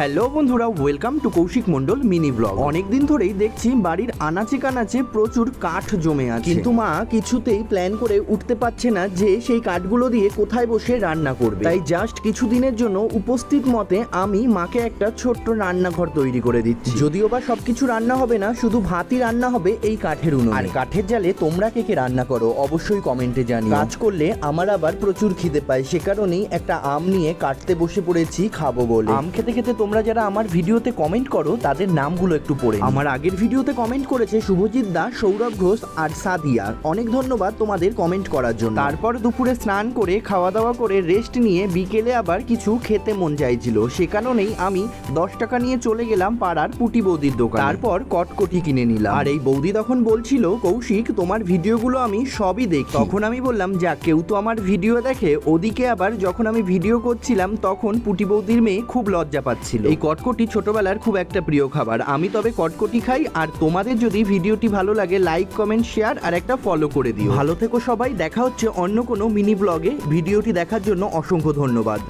Hello বন্ধুরা welcome to Kaushik Mondal mini blog অনেকদিন ধরেই দেখছি বাড়ির আনাচে কানাচে প্রচুর কাঠ জমে আছে। কিন্তু মা কিছুতেই প্ল্যান করে উঠতে পারছে না যে সেই কাঠগুলো দিয়ে কোথায় বসে রান্না করবে। তাই জাস্ট কিছুদিনের জন্য উপস্থিত মতে আমি মাকে একটা ছোট্ট রান্নাঘর তৈরি করে দিচ্ছি। যদিও বা সবকিছু রান্না হবে না শুধু ভাতই রান্না হবে এই কাঠের উনুনে। আর কাঠের জালে তোমরা কে কে রান্না করো অবশ্যই কমেন্টে জানি কাজ করলে আমার আবার প্রচুর খিদে পায় সে কারণেই একটা আম নিয়ে কাটতে বসে পড়েছি খাব বলে। আম খেতে খেতে তোমরা যারা আমার ভিডিওতে কমেন্ট করো তাদের নামগুলো একটু পড়ে আমার আগের ভিডিওতে কমেন্ট করেছে শুভজিৎ দাস সৌরভ ঘোষ আর সাদিয়া। অনেক ধন্যবাদ তোমাদের কমেন্ট করার জন্য। তারপর দুপুরে স্নান করে খাওয়া দাওয়া করে রেস্ট নিয়ে বিকেলে আবার কিছু খেতে মন চাইছিল। সে কারণেই আমি দশ টাকা নিয়ে চলে গেলাম পাড়ার পুটি বৌদির দোকান। তারপর কটকটি কিনে নিলাম। আর এই বৌদি তখন বলছিল কৌশিক তোমার ভিডিওগুলো আমি সবই দেখি। তখন আমি বললাম যা কেউ তো আমার ভিডিও দেখে? ওদিকে আবার যখন আমি ভিডিও করছিলাম তখন পুটি বৌদির মেয়ে খুব লজ্জা পাচ্ছিল এই কটকটি ছোটবেলার খুব একটা প্রিয় খাবার। আমি তবে কটকটি খাই আর তোমাদের যদি ভিডিওটি ভালো লাগে লাইক কমেন্ট শেয়ার আর একটা ফলো করে দিও। ভালো থেকো সবাই দেখা হচ্ছে অন্য কোনো মিনি ব্লগে। ভিডিওটি দেখার জন্য অসংখ্য ধন্যবাদ।